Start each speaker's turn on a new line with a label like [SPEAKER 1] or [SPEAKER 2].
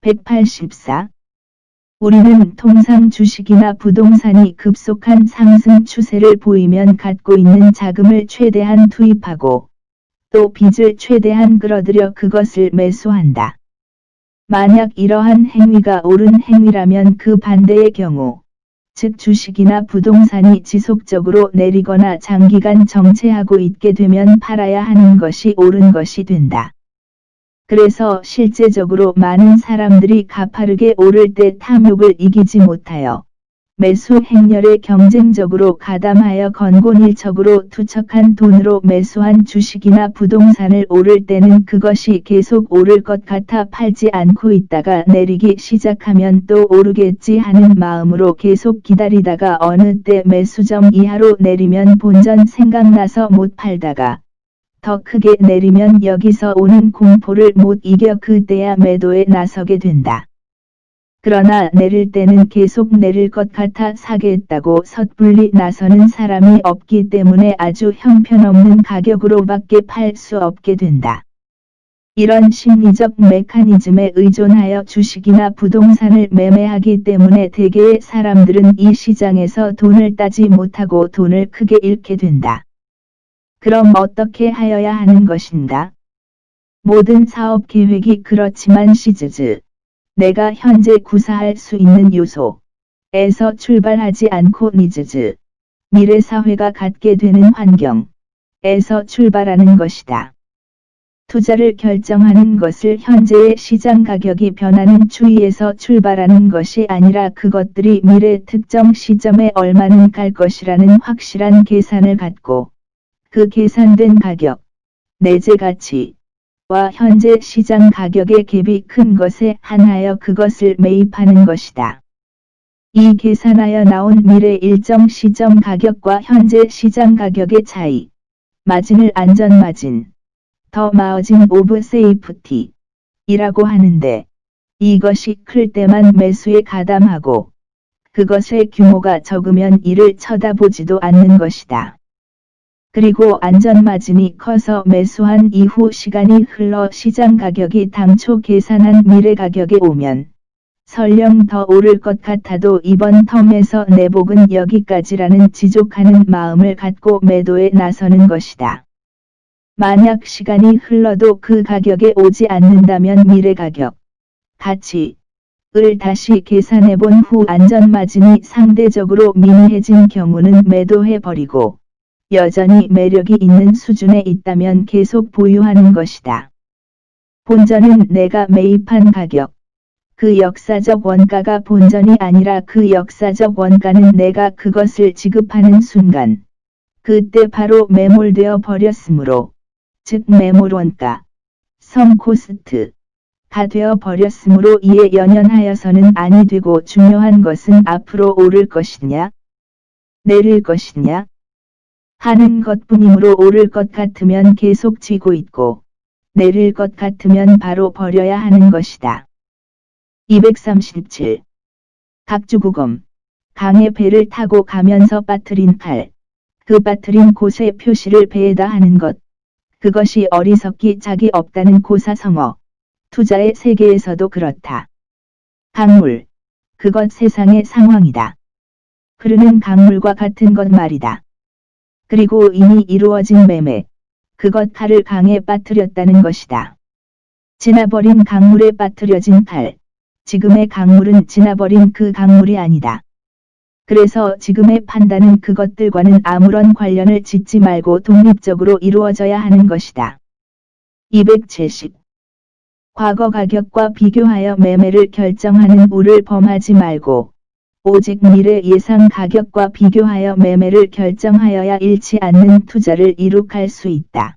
[SPEAKER 1] (184) 우리는 통상 주식이나 부동산이 급속한 상승 추세를 보이면 갖고 있는 자금을 최대한 투입하고 또 빚을 최대한 끌어들여 그것을 매수한다. 만약 이러한 행위가 옳은 행위라면 그 반대의 경우, 즉 주식이나 부동산이 지속적으로 내리거나 장기간 정체하고 있게 되면 팔아야 하는 것이 옳은 것이 된다. 그래서 실제적으로 많은 사람들이 가파르게 오를 때 탐욕을 이기지 못하여 매수 행렬에 경쟁적으로 가담하여 건곤일척으로 투척한 돈으로 매수한 주식이나 부동산을 오를 때는 그것이 계속 오를 것 같아 팔지 않고 있다가 내리기 시작하면 또 오르겠지 하는 마음으로 계속 기다리다가 어느 때 매수점 이하로 내리면 본전 생각나서 못 팔다가 더 크게 내리면 여기서 오는 공포를 못 이겨 그때야 매도에 나서게 된다. 그러나 내릴 때는 계속 내릴 것 같아 사겠다고 섣불리 나서는 사람이 없기 때문에 아주 형편없는 가격으로밖에 팔 수 없게 된다. 이런 심리적 메커니즘에 의존하여 주식이나 부동산을 매매하기 때문에 대개의 사람들은 이 시장에서 돈을 따지 못하고 돈을 크게 잃게 된다. 그럼 어떻게 하여야 하는 것인가? 모든 사업 계획이 그렇지만 시즈즈. 내가 현재 구사할 수 있는 요소에서 출발하지 않고 니즈즈. 미래 사회가 갖게 되는 환경에서 출발하는 것이다. 투자를 결정하는 것을 현재의 시장 가격이 변하는 추이에서 출발하는 것이 아니라 그것들이 미래 특정 시점에 얼마는 갈 것이라는 확실한 계산을 갖고 그 계산된 가격, 내재 가치 와 현재 시장 가격의 갭이 큰 것에 한하여 그것을 매입하는 것이다. 이 계산하여 나온 미래 일정 시점 가격과 현재 시장 가격의 차이, 마진을 안전 마진, 더 마어진 오브 세이프티 이라고 하는데 이것이 클 때만 매수에 가담하고 그것의 규모가 적으면 이를 쳐다보지도 않는 것이다. 그리고 안전마진이 커서 매수한 이후 시간이 흘러 시장 가격이 당초 계산한 미래 가격에 오면 설령 더 오를 것 같아도 이번 텀에서 내 복은 여기까지라는 지족하는 마음을 갖고 매도에 나서는 것이다. 만약 시간이 흘러도 그 가격에 오지 않는다면 미래 가격, 가치, 을 다시 계산해 본 후 안전마진이 상대적으로 미미해진 경우는 매도해버리고 여전히 매력이 있는 수준에 있다면 계속 보유하는 것이다. 본전은 내가 매입한 가격. 그 역사적 원가가 본전이 아니라 그 역사적 원가는 내가 그것을 지급하는 순간. 그때 바로 매몰되어 버렸으므로, 즉 매몰 원가, 성 코스트, 가 되어 버렸으므로 이에 연연하여서는 아니 되고 중요한 것은 앞으로 오를 것이냐, 내릴 것이냐, 하는 것뿐이므로 오를 것 같으면 계속 쥐고 있고 내릴 것 같으면 바로 버려야 하는 것이다. 237. 각주구검 강의 배를 타고 가면서 빠뜨린 칼. 그 빠뜨린 곳에 표시를 배에다 하는 것. 그것이 어리석기 짝이 없다는 고사성어. 투자의 세계에서도 그렇다. 강물. 그것 세상의 상황이다. 흐르는 강물과 같은 것 말이다. 그리고 이미 이루어진 매매, 그것 칼을 강에 빠뜨렸다는 것이다. 지나버린 강물에 빠뜨려진 칼, 지금의 강물은 지나버린 그 강물이 아니다. 그래서 지금의 판단은 그것들과는 아무런 관련을 짓지 말고 독립적으로 이루어져야 하는 것이다. 270. 과거 가격과 비교하여 매매를 결정하는 우를 범하지 말고 오직 미래 예상 가격과 비교하여 매매를 결정하여야 잃지 않는 투자를 이룩할 수 있다.